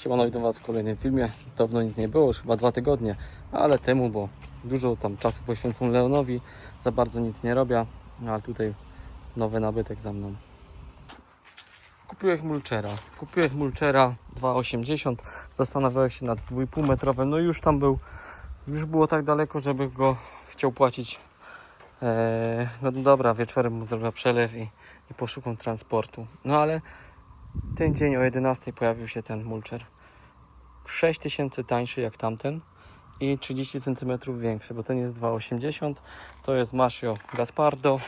Siemano, witam Was w kolejnym filmie. Dawno nic nie było, już chyba dwa tygodnie, ale temu, bo dużo tam czasu poświęcą Leonowi, za bardzo nic nie robię, no, ale tutaj nowy nabytek za mną. Kupiłem mulczera. Kupiłem mulczera 2,80. Zastanawiałem się nad 2,5 metrowym. No już tam był, już było tak daleko, żeby go chciał płacić. Eee, no dobra, wieczorem mu zrobię przelew i, i poszukam transportu. No ale ten dzień o 11 pojawił się ten mulcher. 6000 tańszy jak tamten i 30 cm większy, bo ten jest 2,80. To jest Masio Gaspardo,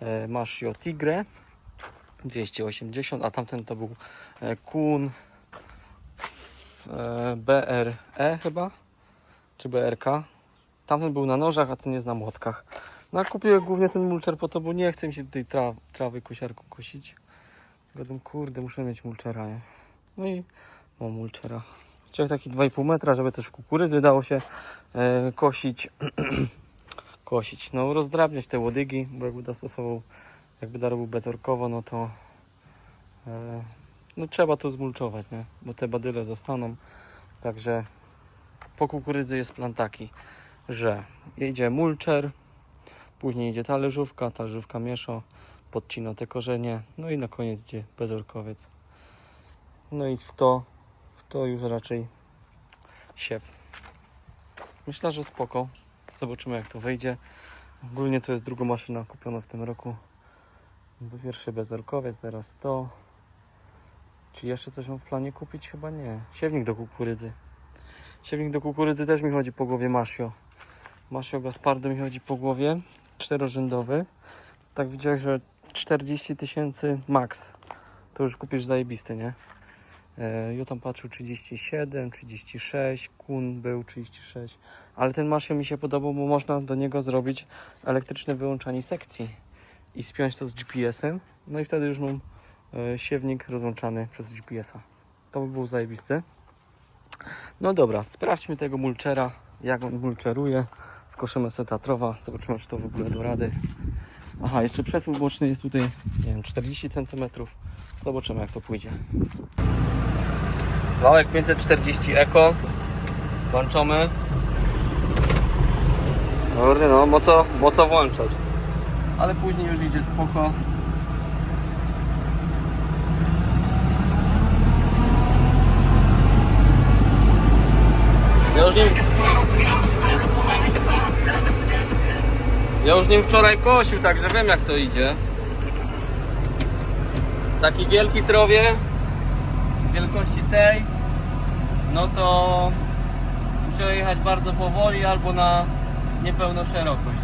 e, Masio Tigre 280, a tamten to był e, Kun e, BRE chyba, czy BRK. Tamten był na nożach, a ten jest na młotkach. No a kupiłem głównie ten mulcher po to, bo nie chcę mi się tutaj tra trawy kosiarką kosić. Gadam, kurde, muszę mieć mulchera, nie? No i mam mulchera. Chciałem taki 2,5 metra, żeby też w kukurydzy dało się e, kosić. kosić. No rozdrabniać te łodygi, bo jakby dostosował, jakby darował bezorkowo, no to e, no trzeba to zmulczować, nie? Bo te badyle zostaną. Także po kukurydzy jest plan taki, że idzie mulcher, później idzie talerzówka, talerzówka miesza, podcina te korzenie, no i na koniec idzie bezorkowiec. No i w to, w to już raczej siew. Myślę, że spoko. Zobaczymy jak to wyjdzie. Ogólnie to jest druga maszyna kupiona w tym roku. Pierwszy bezorkowiec, teraz to. Czy jeszcze coś mam w planie kupić? Chyba nie. Siewnik do kukurydzy. Siewnik do kukurydzy też mi chodzi po głowie Masio. Masio Gaspardo mi chodzi po głowie. Czterorzędowy. Tak widziałem, że 40 tysięcy max. To już kupisz zajebisty, nie? E, Ja tam patrzył 37, 36, Kun był 36, ale ten Masio mi się podobał, bo można do niego zrobić elektryczne wyłączanie sekcji i spiąć to z GPS-em. No i wtedy już mam e, siewnik rozłączany przez GPS-a. To by był zajebisty. No dobra, sprawdźmy tego mulchera, jak on mulcheruje. Skoszymy sobie tatrowa, zobaczymy czy to w ogóle do rady. Aha, jeszcze przesuw boczny jest tutaj, nie wiem, 40 cm. Zobaczymy jak to pójdzie. Wałek 540 Eko. Włączamy. Kurde no, moco, moco włączać. Ale później już idzie spoko. Ja już nim... Ja już nim wczoraj kosił, także wiem jak to idzie. Taki wielki trowie wielkości tej, no to muszę jechać bardzo powoli albo na niepełną szerokość.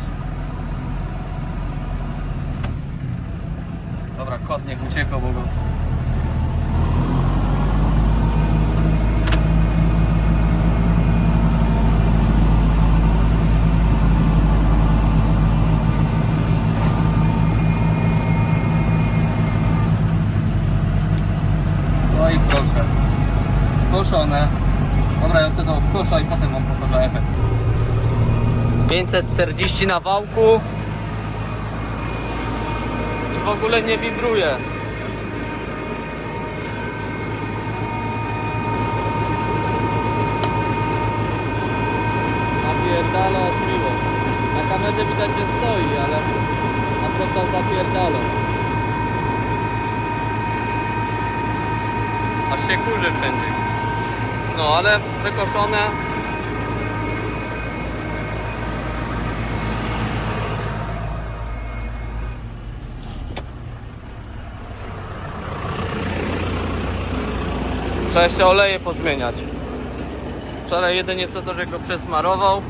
Dobra, kot niech uciekał, bo go... Proszę. Skoszone. Dobra, ja sobie to obkoszę i potem wam pokażę efekt. 540 na wałku. I w ogóle nie wibruje. Napierdala miło. Na kamerze widać, że stoi, ale na pewno zapierdala. Aż się kurzy wszędzie. No ale wykoszone. Trzeba jeszcze oleje pozmieniać. Wczoraj jedynie co to, że go przesmarował.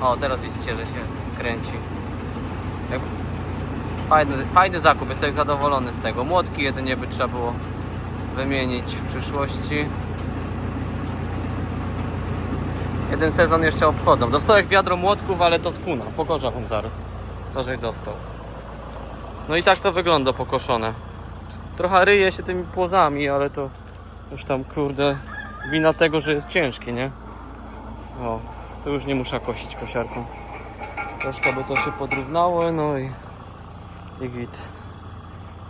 O, teraz widzicie, że się kręci. Fajny, fajny zakup, jestem zadowolony z tego. Młotki jedynie by trzeba było wymienić w przyszłości. Jeden sezon jeszcze obchodzą. Dostałem wiadro młotków, ale to z kuna. Pokorzę wam zaraz. Co żeś dostał. No i tak to wygląda pokoszone. Trochę ryje się tymi płozami, ale to już tam kurde wina tego, że jest ciężki, nie? O, to już nie muszę kosić kosiarką. Troszkę by to się podrównało, no i, i git.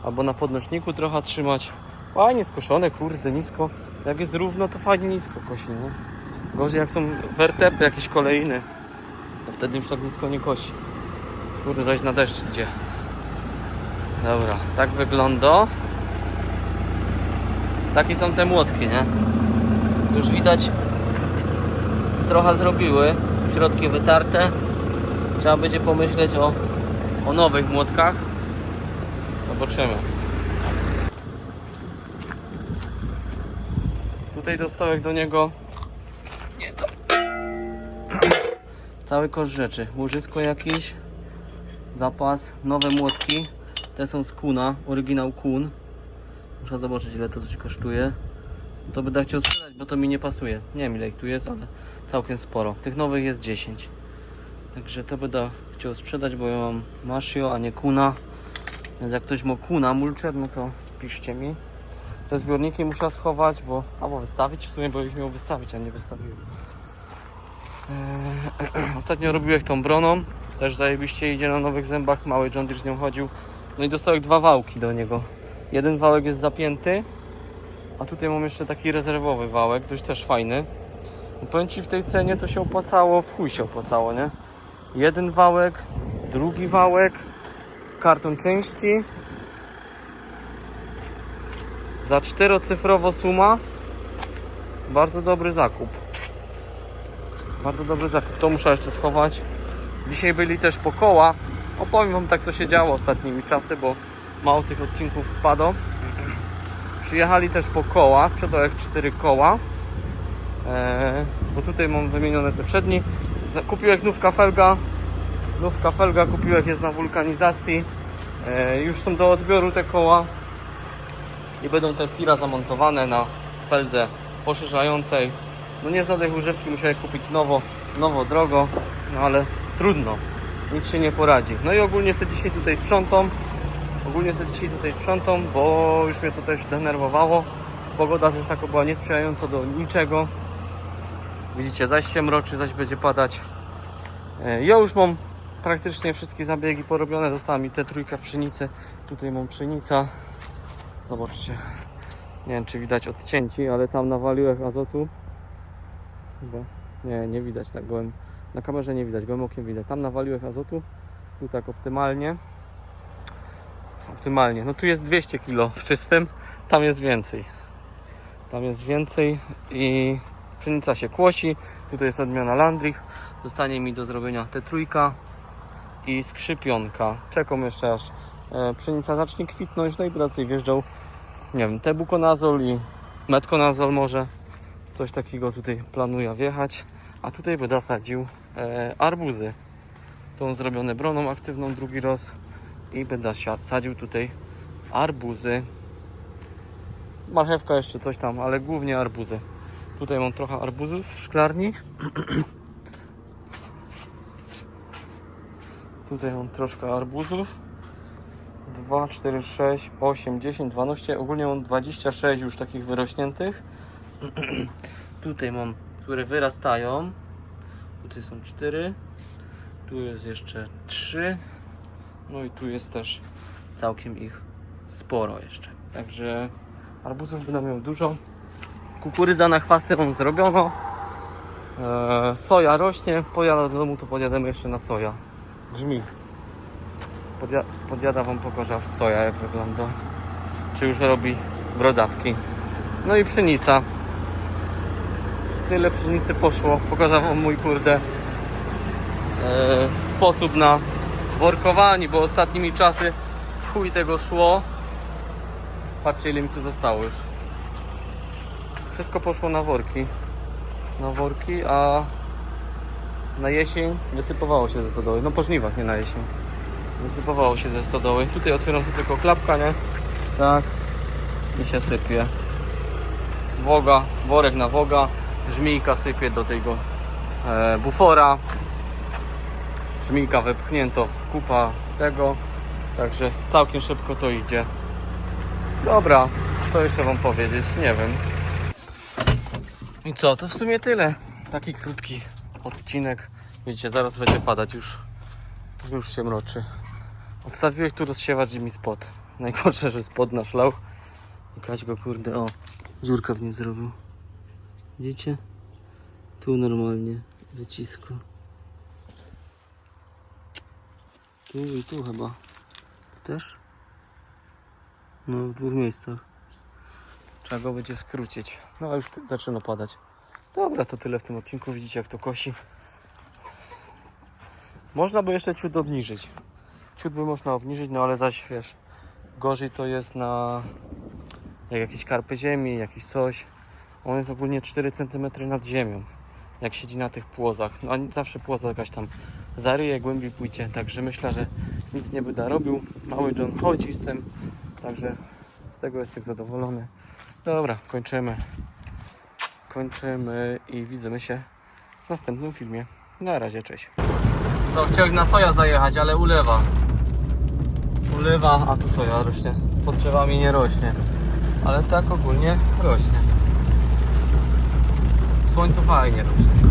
Albo na podnośniku trochę trzymać, Fajnie skoszone, kurde, nisko. Jak jest równo, to fajnie nisko kosi, nie? Gorzej jak są wertepy, jakieś kolejne. To wtedy już tak nisko nie kosi. Kurde, zaś na deszcz idzie. Dobra, tak wygląda. Takie są te młotki, nie? Już widać, trochę zrobiły. Środki wytarte. Trzeba będzie pomyśleć o, o nowych młotkach. Zobaczymy. Tutaj dostałek do niego. Nie to. Cały kosz rzeczy. Łożysko jakieś. Zapas. Nowe młotki. Te są z Kuna. Oryginał Kun. Muszę zobaczyć ile to coś kosztuje. To będę chciał sprzedać, bo to mi nie pasuje. Nie wiem ile ich tu jest, ale całkiem sporo. Tych nowych jest 10. Także to będę chciał sprzedać, bo ja mam Mashio, a nie Kuna. Więc jak ktoś ma Kuna Mulcher, no to piszcie mi. Te zbiorniki muszę schować, bo albo wystawić w sumie, bo ich miał wystawić, a nie wystawiłem. Eee, Ostatnio robiłem tą broną. Też zajebiście idzie na nowych zębach. Mały John Deere z nią chodził. No i dostałem dwa wałki do niego. Jeden wałek jest zapięty, a tutaj mam jeszcze taki rezerwowy wałek, dość też fajny. No powiem Ci, w tej cenie to się opłacało, w chuj się opłacało, nie? Jeden wałek, drugi wałek, karton części. Za czterocyfrowo suma. Bardzo dobry zakup. Bardzo dobry zakup. To muszę jeszcze schować. Dzisiaj byli też po koła. Opowiem Wam tak, co się działo ostatnimi czasy, bo mało tych odcinków wpadło. Przyjechali też po koła, sprzedał jak 4 koła. Eee, bo tutaj mam wymienione te przedni. Kupiłem nówka felga. Nówka felga kupiłem jest na wulkanizacji. Eee, już są do odbioru te koła. I będą te stira zamontowane na feldze poszerzającej. No nie znam tej używki, musiałem kupić nowo, nowo drogo, no ale trudno. Nic się nie poradzi. No i ogólnie sobie dzisiaj tutaj sprzątam. Ogólnie sobie dzisiaj tutaj sprzątam, bo już mnie to też denerwowało. Pogoda też taka była niesprzyjająca do niczego. Widzicie, zaś się mroczy, zaś będzie padać. E, Ja już mam praktycznie wszystkie zabiegi porobione. Została mi te trójka w pszenicy. Tutaj mam pszenica. Zobaczcie. Nie wiem, czy widać odcięci, ale tam nawaliłem azotu. Chyba. Nie, nie widać tak gołem. Na kamerze nie widać, gołym okiem widać. Tam nawaliłem azotu. Tu tak optymalnie. Optymalnie. No tu jest 200 kg w czystym, tam jest więcej. Tam jest więcej i pszenica się kłosi. Tutaj jest odmiana Landrich. Zostanie mi do zrobienia te trójka i skrzypionka. Czekam jeszcze aż e, pszenica zacznie kwitnąć. No i będę tutaj wjeżdżał, nie wiem, tebukonazol i metkonazol może. Coś takiego tutaj planuję wjechać. A tutaj będę sadził e, arbuzy. Tą zrobione broną aktywną drugi raz i będę sadził tutaj arbuzy. Marchewka jeszcze coś tam, ale głównie arbuzy. Tutaj mam trochę arbuzów w szklarni. Tutaj mam troszkę arbuzów. 2, 4, 6, 8, 10, 12. Ogólnie mam 26 już takich wyrośniętych. Tutaj mam, które wyrastają. Tutaj są 4. Tu jest jeszcze 3. No i tu jest też całkiem ich sporo jeszcze. Także arbuzów będę miał dużo. Kukurydza na chwasty mam zrobiono. Eee, soja rośnie. Pojada do domu, to podjademy jeszcze na soja. Grzmi. Podja podjada wam pokorza soja jak wygląda. Czy już robi brodawki. No i pszenica. Tyle pszenicy poszło. Pokażę wam mój kurde e, sposób na workowanie, bo ostatnimi czasy w chuj tego szło. Patrzcie ile mi tu zostało już. Wszystko poszło na worki. Na worki, a na jesień wysypowało się ze stodoły. No po żniwach, nie na jesień. Wysypowało się ze stodoły. Tutaj otwieram sobie tylko klapka, nie? Tak. I się sypie. Woga, worek na woga. Żmijka sypie do tego e, bufora. Żmijka wepchnięto w kupa tego. Także całkiem szybko to idzie. Dobra, co jeszcze wam powiedzieć? Nie wiem. I co, to w sumie tyle. Taki krótki odcinek. Widzicie, zaraz będzie padać już. Już się mroczy. Odstawiłeś tu rozsiewacz i mi spod. Najgorsze, że spod na szlauch. I Kaś go kurde, o, dziurka w nim zrobił. Widzicie? Tu normalnie wycisko. Tu i tu chyba. Też? No, w dwóch miejscach. Trzeba go będzie skrócić. No, już zaczyna padać. Dobra, to tyle w tym odcinku. Widzicie, jak to kosi. Można by jeszcze ciut obniżyć. By można obniżyć, no ale zaś wiesz, gorzej to jest na jak jakieś karpy ziemi, jakieś coś. On jest ogólnie 4 cm nad ziemią, jak siedzi na tych płozach. No a zawsze płoza jakaś tam zaryje, głębiej pójdzie, także myślę, że nic nie będę robił. Mały John chodzi z tym, także z tego jestem zadowolony. Dobra, kończymy. Kończymy i widzimy się w następnym filmie. Na razie, cześć. Co, chciałeś na soja zajechać, ale ulewa. Ulewa, a tu soja rośnie. Pod drzewami nie rośnie. Ale tak ogólnie rośnie. W słońcu fajnie rośnie.